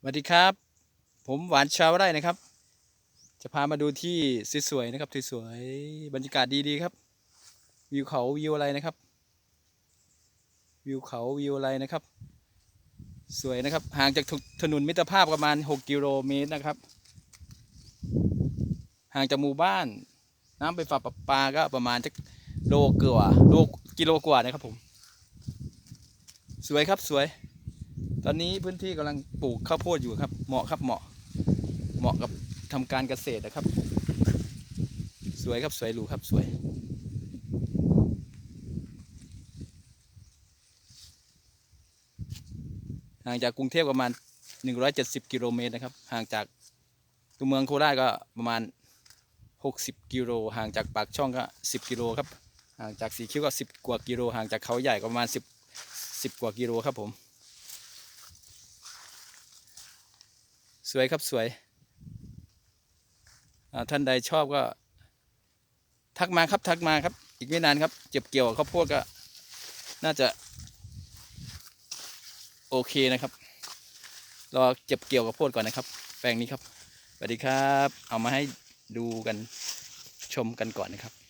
สวัสดีครับ ผมหวานชาวไร่นะครับ จะพามาดูที่สวยๆนะครับสวยๆบรรยากาศดีๆครับ วิวเขาวิวอะไรนะครับ วิวเขาวิวอะไรนะครับ สวยนะครับห่างจากถนนมิตรภาพประมาณ 6 กิโลเมตรนะครับ ห่างจากหมู่บ้าน น้ำไปฝาประปาก็ประมาณจะโลเกว่าโลกิโลกว่านะครับผม สวยครับสวย ตอนนี้พื้นที่กำลังปลูกข้าวโพดอยู่ครับ เหมาะครับเหมาะ เหมาะกับทำการเกษตรนะครับ สวยครับสวยหรูครับสวย ห่างจากกรุงเทพประมาณ 170 กิโลเมตรนะครับ ห่างจากตัวเมืองโคราชก็ประมาณ 60 กิโล ห่างจากปากช่องก็ 10 กิโลครับ ห่างจากสีคิ้วก็ 10 กว่ากิโล ห่างจากเขาใหญ่ก็ประมาณ 10 10 กว่ากิโลครับผม สวยครับสวย ท่านใดชอบก็ ทักมาครับทักมาครับ อีกไม่นานครับเจ็บเกี่ยวข้าวโพดก็ น่าจะ โอเคนะครับ รอเจ็บเกี่ยวกับโพดก่อนนะครับ แปลงนี้ครับสวัสดีครับ เอามาให้ดูกันชมกันก่อนนะครับ